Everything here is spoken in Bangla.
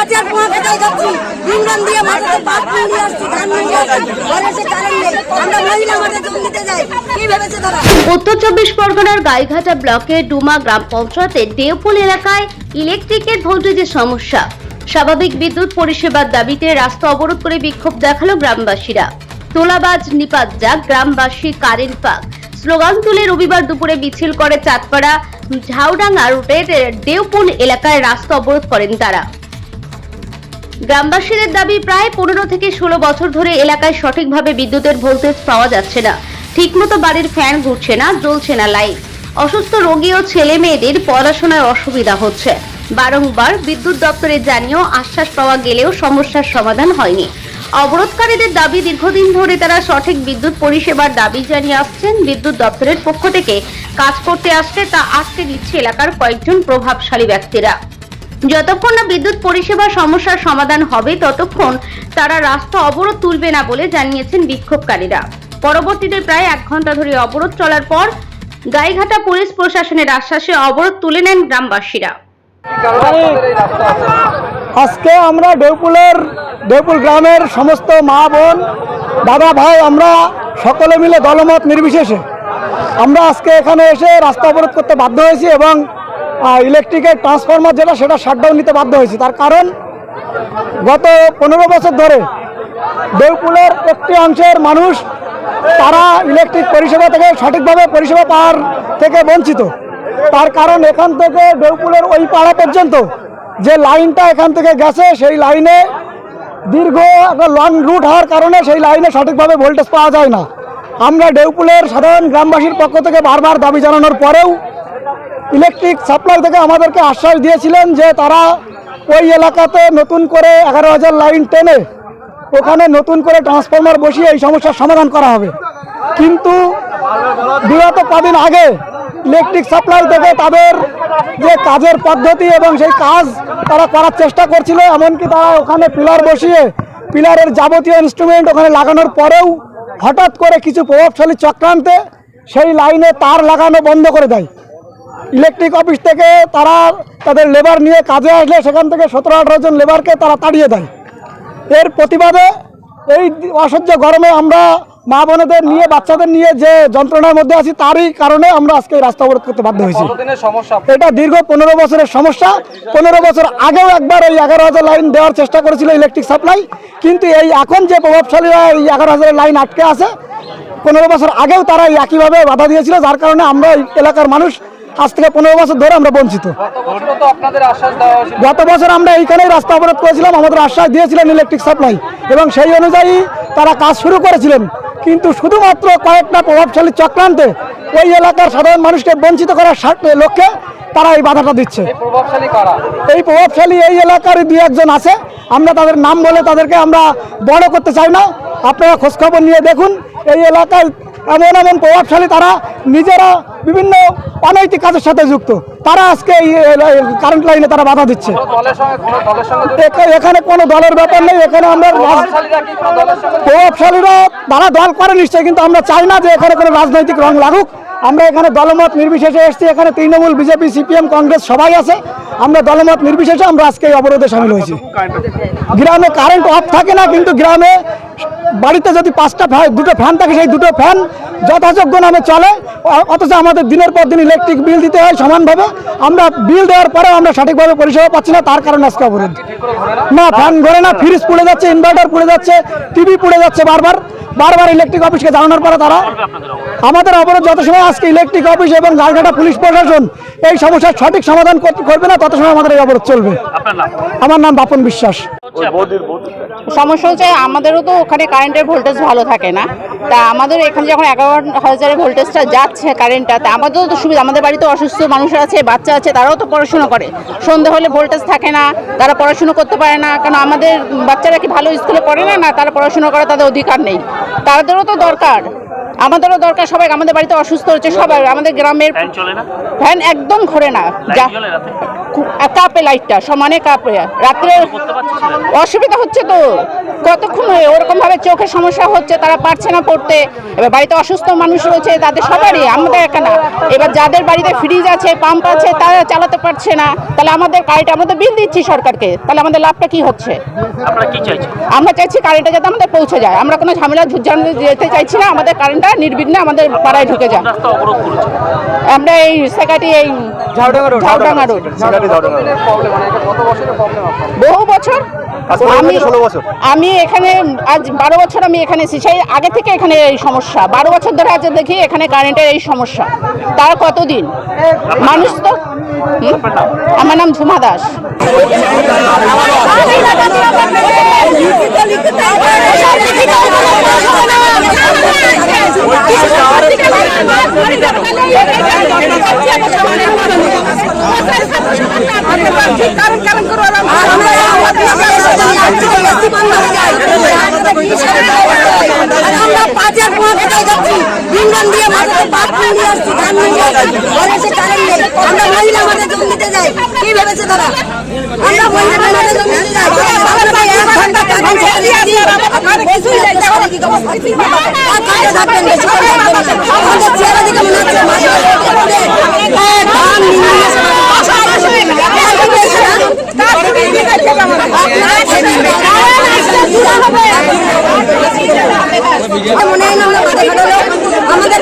আমরা পোয়া কোথায় যাচ্ছি? দিয়ে পাট নিয়ে আসছি, ধান নিয়ে আসছি। ঘরে সে নেই। আমরা মহিলা দিতে যাই। উত্তর চব্বিশ পরগনার গাইঘাটা ব্লকের ডুমা গ্রাম পঞ্চায়েতের দেওপুল এলাকায় ইলেকট্রিকের ভোল্টেজের সমস্যা। স্বাভাবিক বিদ্যুৎ পরিষেবার দাবিতে রাস্তা অবরোধ করে বিক্ষোভ দেখাল গ্রামবাসীরা। তোলাবাজ নিপাত যাক, গ্রামবাসী কারেন্ট পাক। স্লোগান তুলে রবিবার দুপুরে মিছিল করে চাঁদপাড়া, ঝাউডাঙ্গা রুটের দেওপুল এলাকায় রাস্তা অবরোধ করেন তারা। গ্রামবাসীদের দাবি, প্রায় পনেরো থেকে ষোলো বছর ধরে এলাকায় সঠিকভাবে বিদ্যুতের ভোল্টেজ পাওয়া যাচ্ছে না। ঠিকমতো বাড়ির ফ্যান ঘুরছে না, জ্বলছে না লাইট। অসুস্থ রোগী ও ছেলে মেয়েদের পড়াশোনায় অসুবিধা হচ্ছে। বারংবার বিদ্যুৎ দপ্তরে জানিয়েও আশ্বাস পাওয়া গেলেও সমস্যার সমাধান হয়নি। অবরোধকারীদের দাবি দীর্ঘদিন ধরে তারা সঠিক বিদ্যুৎ পরিষেবার দাবি জানিয়ে আসছেন। বিদ্যুৎ দপ্তরের পক্ষ থেকে কাজ করতে আসলে তা আটকে দিচ্ছে এলাকার কয়েকজন প্রভাবশালী ব্যক্তিরা। যতক্ষণ না বিদ্যুৎ পরিষেবার সমস্যার সমাধান হবে, ততক্ষণ তারা রাস্তা অবরোধ তুলবে না বলে জানিয়েছেন বিক্ষোভকারীরা। পরবর্তীতে প্রায় এক ঘণ্টা ধরে অবরোধ চলার পর গাইঘাটা পুলিশ প্রশাসনের আশ্বাসে অবরোধ তুলে নেন গ্রামবাসীরা। আজকে আমরা দেউপুলের, দেউপুল গ্রামের সমস্ত মা বোন, দাদা ভাই, আমরা সকলে মিলে দলমত নির্বিশেষে। আমরা আজকে এখানে এসে রাস্তা অবরোধ করতে বাধ্য হয়েছি এবং ইলেকট্রিকের ট্রান্সফরমার যেটা, সেটা শাটডাউন নিতে বাধ্য হয়েছি। তার কারণ, গত পনেরো বছর ধরে দেউপুলের একটি অংশের মানুষ, তারা ইলেকট্রিক পরিষেবা থেকে সঠিকভাবে পরিষেবা পাওয়ার থেকে বঞ্চিত। তার কারণ এখান থেকে দেউপুলের ওই পাড়া পর্যন্ত যে লাইনটা এখান থেকে গেছে, সেই লাইনে দীর্ঘ একটা লং রুট হওয়ার কারণে সেই লাইনে সঠিকভাবে ভোল্টেজ পাওয়া যায় না। আমরা ডেউপুলের সাধারণ গ্রামবাসীর পক্ষ থেকে বারবার দাবি জানানোর পরেও ইলেকট্রিক সাপ্লাই থেকে আমাদেরকে আশ্বাস দিয়েছিলেন যে তারা ওই এলাকাতে নতুন করে এগারো হাজার লাইন টেনে ওখানে নতুন করে ট্রান্সফরমার বসিয়ে এই সমস্যার সমাধান করা হবে। কিন্তু বিগত কদিন আগে ইলেকট্রিক সাপ্লাই থেকে তাদের যে কাজের পদ্ধতি এবং সেই কাজ তারা করার চেষ্টা করছিল, এমনকি তারা ওখানে পিলার বসিয়ে, পিলারের যাবতীয় ইনস্ট্রুমেন্ট ওখানে লাগানোর পরেও হঠাৎ করে কিছু প্রভাবশালী চক্রান্তে সেই লাইনে তার লাগানো বন্ধ করে দেয়। ইলেকট্রিক অফিস থেকে তারা তাদের লেবার নিয়ে কাজে আসলে সেখান থেকে সতেরো আঠারো জন লেবারকে তারা তাড়িয়ে দেয়। এর প্রতিবাদে এই অসহ্য গরমে আমরা মা বোনেদের নিয়ে বাচ্চাদের নিয়ে যে যন্ত্রণার মধ্যে আছি তারই কারণে আমরা আজকে রাস্তা অবরোধ করতে বাধ্য হয়েছি। এটা দীর্ঘ পনেরো বছরের সমস্যা। পনেরো বছর আগেও একবার এই এগারো হাজার লাইন দেওয়ার চেষ্টা করেছিল ইলেকট্রিক সাপ্লাই কিন্তু এই এখন যে প্রভাবশালীরা এই এগারো হাজার লাইন আটকে আছে পনেরো বছর আগেও তারা একইভাবে বাধা দিয়েছিল যার কারণে আমরা এই এলাকার মানুষ আজ থেকে পনেরো বছর ধরে আমরা বঞ্চিত। গত বছর আমরা এইখানেই রাস্তা অবরোধ করেছিলাম আমাদের আশ্বাস দিয়েছিলেন ইলেকট্রিক সাপ্লাই এবং সেই অনুযায়ী তারা কাজ শুরু করেছিলেন। কিন্তু শুধুমাত্র কয়েকটা প্রভাবশালী চক্রান্তে ওই এলাকার সাধারণ মানুষকে বঞ্চিত করার স্বার্থে লক্ষ্যে তারা এই বাধাটা দিচ্ছে। এই প্রভাবশালী এই এলাকার দুই একজন আছে। আমরা তাদের নাম বলে তাদেরকে আমরা বড় করতে চাই না। আপনারা খোঁজখবর নিয়ে দেখুন এই এলাকায় এমন এমন প্রভাবশালী তারা নিজেরা বিভিন্ন অনৈতিক কাজের সাথে যুক্ত। তারা আজকে এই কারেন্ট লাইনে তারা বাধা দিচ্ছে। এখানে কোনো দলের ব্যাপার নেই এখানে আমরা প্রভাবশালীরা তারা দল করে নিশ্চয় কিন্তু আমরা চাই না যে এখানে কোনো রাজনৈতিক রং লাগুক। আমরা এখানে দলমত নির্বিশেষে এসেছি এখানে তৃণমূল বিজেপি সিপিএম কংগ্রেস সবাই আছে। আমরা দলমত নির্বিশেষে আমরা আজকে এই অবরোধে সামিল হয়েছি। গ্রামে কারেন্ট অফ থাকে না কিন্তু গ্রামে বাড়িতে যদি পাঁচটা ফ্যান দুটো ফ্যান থাকে সেই দুটো ফ্যান যথাযোগ্য নামে চলে। অথচ আমাদের দিনের পর দিন ইলেকট্রিক বিল দিতে হয় সমানভাবে। আমরা বিল দেওয়ার পরেও আমরা সঠিকভাবে পরিষেবা পাচ্ছি না তার কারণে আজকে অবরোধ। না ফ্যান ঘরে না ফ্রিজ পুড়ে যাচ্ছে ইনভার্টার পুড়ে যাচ্ছে টিভি পুড়ে যাচ্ছে বারবার। বারবার ইলেকট্রিক অফিসকে জানানোর পরে তারা আমাদের অবরোধ যত সময় আজকে ইলেকট্রিক অফিস এবং গালঘাটা পুলিশ প্রশাসন এই সমস্যার সঠিক সমাধান করবে না তত সময় আমাদের এই অবরোধ চলবে। আমার নাম বাপন বিশ্বাস। সমস্যা হচ্ছে আমাদেরও তো ওখানে কারেন্টের ভোল্টেজ ভালো থাকে না। তা আমাদের এখানে যখন এগারো হাজারের ভোল্টেজটা যাচ্ছে কারেন্টটা তা আমাদেরও তো সুবিধা আমাদের বাড়িতে অসুস্থ মানুষ আছে বাচ্চা আছে তারাও তো পড়াশুনো করে। সন্ধে হলে ভোল্টেজ থাকে না তারা পড়াশুনো করতে পারে না কারণ আমাদের বাচ্চারা কি ভালো স্কুলে পড়ে না? না তারা পড়াশুনো করা তাদের অধিকার নেই। তাদেরও তো দরকার। আমাদেরও দরকার সবাই আমাদের বাড়িতে অসুস্থ হচ্ছে সবাই আমাদের গ্রামের ফ্যান একদম ঘরে না। কাপে লাইটটা সমানে কাপে। রাত্রে অসুবিধা হচ্ছে তো। কতক্ষণ ওরকম ভাবে চোখের সমস্যা হচ্ছে তারা পারছে না পড়তে? এবার বাড়িতে অসুস্থ মানুষ রয়েছে তাদের সবারই আমাদের একা না। এবার যাদের বাড়িতে ফ্রিজ আছে পাম্প আছে তারা চালাতে পারছে না। তাহলে আমাদের কারেন্ট আমরা তো বিল দিচ্ছি সরকারকে। তাহলে আমাদের লাভটা কি হচ্ছে? আপনারা কি চাইছেন? আমরা চাইছি কারেন্টটা যাতে আমাদের পৌঁছে যায়। আমরা কোনো ঝামেলা ঝুঁঝানো যেতে চাইছি না আমাদের কারেন্টটা নির্বিঘ্নে আমাদের পাড়ায় ঢুকে যায়। আমরা এই সেকাটি এই ঝাউডাঙ্গা রোড মানে বহু বছর আমি আমি এখানে আজ বারো বছর আমি এখানে এসেছি। সেই আগে থেকে এখানে এই সমস্যা। বারো বছর ধরে আজ দেখি এখানে কারেন্টের এই সমস্যা। তার কতদিন? মানুষ তো আমার নাম ঝুমা দাস। আমরা পাঁচের পোয়া কোথায় যাচ্ছি আমরা মহিলা আমাদের জমি দিতে যাই কি ভেবেছে তারা আমরা মহিলা আমাদের জমি যাই এক ঘণ্টা কারেন্ট ছেড়ে দিয়েছি বেশি যাচ্ছে আমাদের কি অবস্থা আর কাছে থাকবেন বেশি করে থাকবেন না। আমাদের চেহারা দিকে হচ্ছে ধান নিয়ে এসে মনে হয় না আমরা মাঠে ঘাটালো আমাদের